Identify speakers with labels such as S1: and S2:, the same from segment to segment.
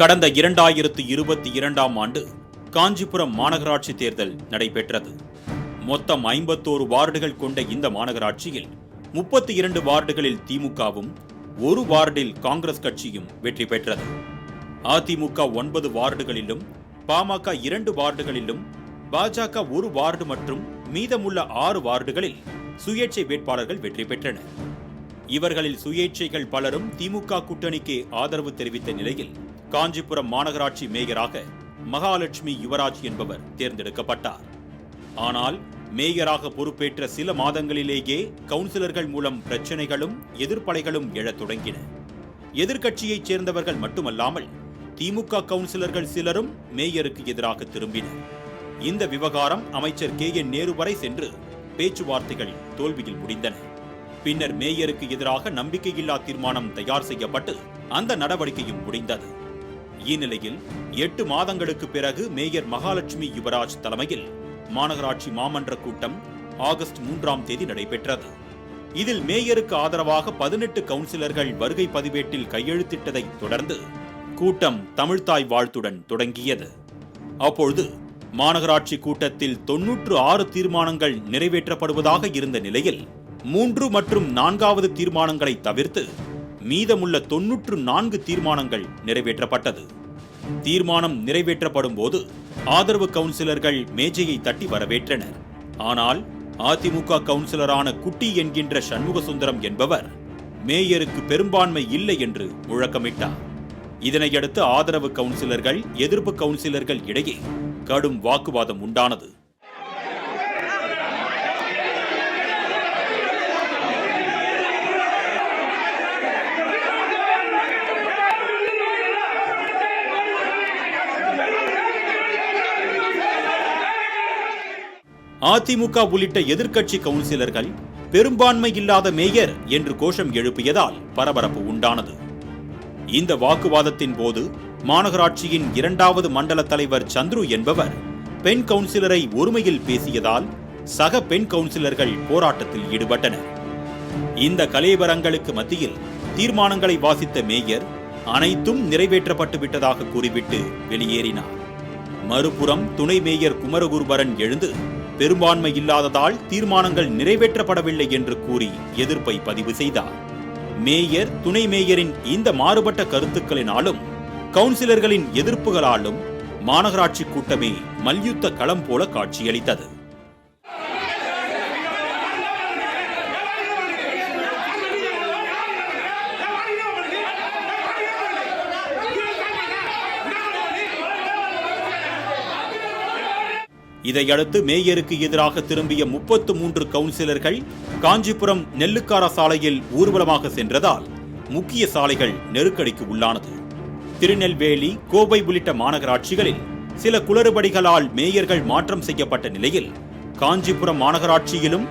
S1: கடந்த இரண்டாயிரத்து இருபத்தி இரண்டாம் ஆண்டு காஞ்சிபுரம் மாநகராட்சி தேர்தல் நடைபெற்றது. மொத்தம் ஐம்பத்தோரு வார்டுகள் கொண்ட இந்த மாநகராட்சியில் முப்பத்தி இரண்டு வார்டுகளில் திமுகவும் ஒரு வார்டில் காங்கிரஸ் கட்சியும் வெற்றி பெற்றது. அதிமுக ஒன்பது வார்டுகளிலும் பாமக இரண்டு வார்டுகளிலும் பாஜக ஒரு வார்டு மற்றும் மீதமுள்ள ஆறு வார்டுகளில் சுயேட்சை வேட்பாளர்கள் வெற்றி பெற்றனர். இவர்களில் சுயேட்சைகள் பலரும் திமுக கூட்டணிக்கு ஆதரவு தெரிவித்த நிலையில் காஞ்சிபுரம் மாநகராட்சி மேயராக மகாலட்சுமி யுவராஜ் என்பவர் தேர்ந்தெடுக்கப்பட்டார். ஆனால் மேயராக பொறுப்பேற்ற சில மாதங்களிலேயே கவுன்சிலர்கள் மூலம் பிரச்சனைகளும் எதிர்ப்பலைகளும் எழத் தொடங்கின. எதிர்க்கட்சியைச் சேர்ந்தவர்கள் மட்டுமல்லாமல் திமுக கவுன்சிலர்கள் சிலரும் மேயருக்கு எதிராக திரும்பினர். இந்த விவகாரம் அமைச்சர் கே. என். நேரு வரை சென்று பேச்சுவார்த்தைகள் தோல்வியில் முடிந்தன. பின்னர் மேயருக்கு எதிராக நம்பிக்கையில்லா தீர்மானம் தயார் செய்யப்பட்டு அந்த நடவடிக்கையும் முடிந்தது. இந்நிலையில் எட்டு மாதங்களுக்கு பிறகு மேயர் மகாலட்சுமி யுவராஜ் தலைமையில் மாநகராட்சி மாமன்ற கூட்டம் ஆகஸ்ட் மூன்றாம் தேதி நடைபெற்றது. இதில் மேயருக்கு ஆதரவாக பதினெட்டு கவுன்சிலர்கள் வருகை பதிவேட்டில் கையெழுத்திட்டதைத் தொடர்ந்து கூட்டம் தமிழ்தாய் வாழ்த்துடன் தொடங்கியது. அப்பொழுது மாநகராட்சி கூட்டத்தில் தொன்னூற்று ஆறு தீர்மானங்கள் நிறைவேற்றப்படுவதாக இருந்த நிலையில் மூன்று மற்றும் நான்காவது தீர்மானங்களை தவிர்த்து மீதமுள்ள தொன்னூற்று நான்கு தீர்மானங்கள் நிறைவேற்றப்பட்டது. தீர்மானம் நிறைவேற்றப்படும் போது ஆதரவு கவுன்சிலர்கள் மேஜையை தட்டி வரவேற்றனர். ஆனால் அதிமுக கவுன்சிலரான குட்டி என்கின்ற சண்முகசுந்தரம் என்பவர் மேயருக்கு பெரும்பான்மை இல்லை என்று முழக்கமிட்டார். இதனையடுத்து ஆதரவு கவுன்சிலர்கள் எதிர்ப்பு கவுன்சிலர்கள் இடையே கடும் வாக்குவாதம் உண்டானது. அதிமுக உள்ளிட்ட எதிர்க்கட்சி கவுன்சிலர்கள் பெரும்பான்மை இல்லாத மேயர் என்று கோஷம் எழுப்பியதால் பரபரப்பு உண்டானது. இந்த வாக்குவாதத்தின் போது மாநகராட்சியின் இரண்டாவது மண்டல தலைவர் சந்துரு என்பவர் பெண் கவுன்சிலரை ஒருமையில் பேசியதால் சக பெண் கவுன்சிலர்கள் போராட்டத்தில் ஈடுபட்டனர். இந்த கலைவரங்களுக்கு மத்தியில் தீர்மானங்களை வாசித்த மேயர் அனைத்தும் நிறைவேற்றப்பட்டு விட்டதாக கூறிவிட்டு வெளியேறினார். மறுபுறம் துணை மேயர் குமரகுருபரன் எழுந்து பெரும்பான்மை இல்லாததால் தீர்மானங்கள் நிறைவேற்றப்படவில்லை என்று கூறி எதிர்ப்பை பதிவு செய்தார். மேயர் துணை மேயரின் இந்த மாறுபட்ட கருத்துக்களினாலும் கவுன்சிலர்களின் எதிர்ப்புகளாலும் மாநகராட்சி கூட்டமே மல்யுத்த களம் போல காட்சியளித்தது. இதையடுத்து மேயருக்கு எதிராக திரும்பிய முப்பத்து மூன்று கவுன்சிலர்கள் காஞ்சிபுரம் நெல்லுக்கார சாலையில் ஊர்வலமாக சென்றதால் முக்கிய சாலைகள் நெருக்கடிக்கு உள்ளானது. திருநெல்வேலி கோவை உள்ளிட்ட மாநகராட்சிகளில் சில குளறுபடிகளால் மேயர்கள் மாற்றம் செய்யப்பட்ட நிலையில் காஞ்சிபுரம் மாநகராட்சியிலும்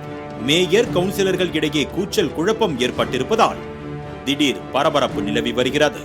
S1: மேயர் கவுன்சிலர்கள் இடையே கூச்சல் குழப்பம் ஏற்பட்டிருப்பதால் திடீர் பரபரப்பு நிலவி வருகிறது.